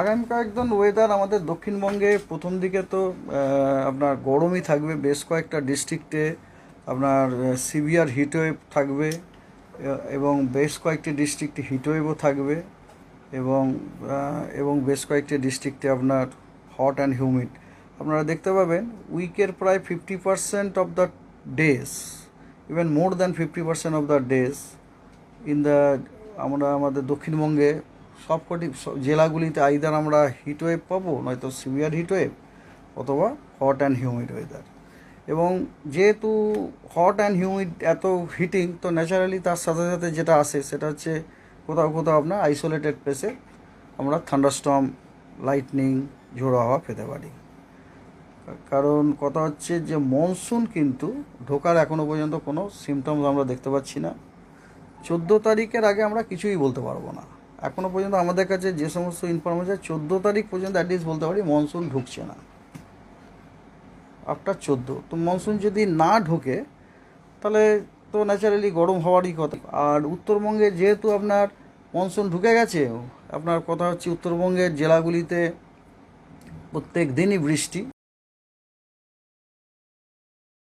আগামী কয়েকদিন ওয়েদার আমাদের দক্ষিণবঙ্গে প্রথম দিকে তো আপনার গরমই থাকবে, বেশ কয়েকটা ডিস্ট্রিক্টে আপনার সিভিয়ার হিটওয়েভ থাকবে এবং বেশ কয়েকটি ডিস্ট্রিক্টে হিটওয়েভও থাকবে, এবং এবং বেশ কয়েকটি ডিস্ট্রিক্টে আপনার হট অ্যান্ড হিউমিড আপনারা দেখতে পাবেন উইকের প্রায় fifty percent of the days even more than fifty percent of the days in the আমরা আমাদের দক্ষিণবঙ্গে সবকটি জেলাগুলিতে আইদার আমরা হিটওয়েভ পাবো, নয়তো সিভিয়ার হিটওয়েভ অথবা হট অ্যান্ড হিউমিড ওয়েদার এবং যেহেতু হট অ্যান্ড হিউমিড এত হিটিং তো ন্যাচারালি তার সাথে সাথে যেটা আসে, সেটা হচ্ছে কোথাও কোথাও আপনার আইসোলেটেড প্লেসে আমরা থান্ডারস্টর্ম লাইটনিং ঝোড়ো হাওয়া পেতে পারি। কারণ কথা হচ্ছে যে মনসুন কিন্তু ঢোকার এখনও পর্যন্ত কোনো সিমটমস আমরা দেখতে পাচ্ছি না। চোদ্দ তারিখের আগে আমরা কিছুই বলতে পারব না। এখনও পর্যন্ত আমাদের কাছে যে সমস্ত ইনফরমেশন চোদ্দ তারিখ পর্যন্ত অ্যাটলিস্ট বলতে পারি মনসুন ঢুকছে না। আফটার চোদ্দ। তো মনসুন যদি না ঢোকে, তাহলে তো ন্যাচারালি গরম হওয়ারই কথা। আর উত্তরবঙ্গে যেহেতু আপনার মনসুন ঢুকে গেছে, আপনার কথা হচ্ছে উত্তরবঙ্গের জেলাগুলিতে প্রত্যেক দিনই বৃষ্টি।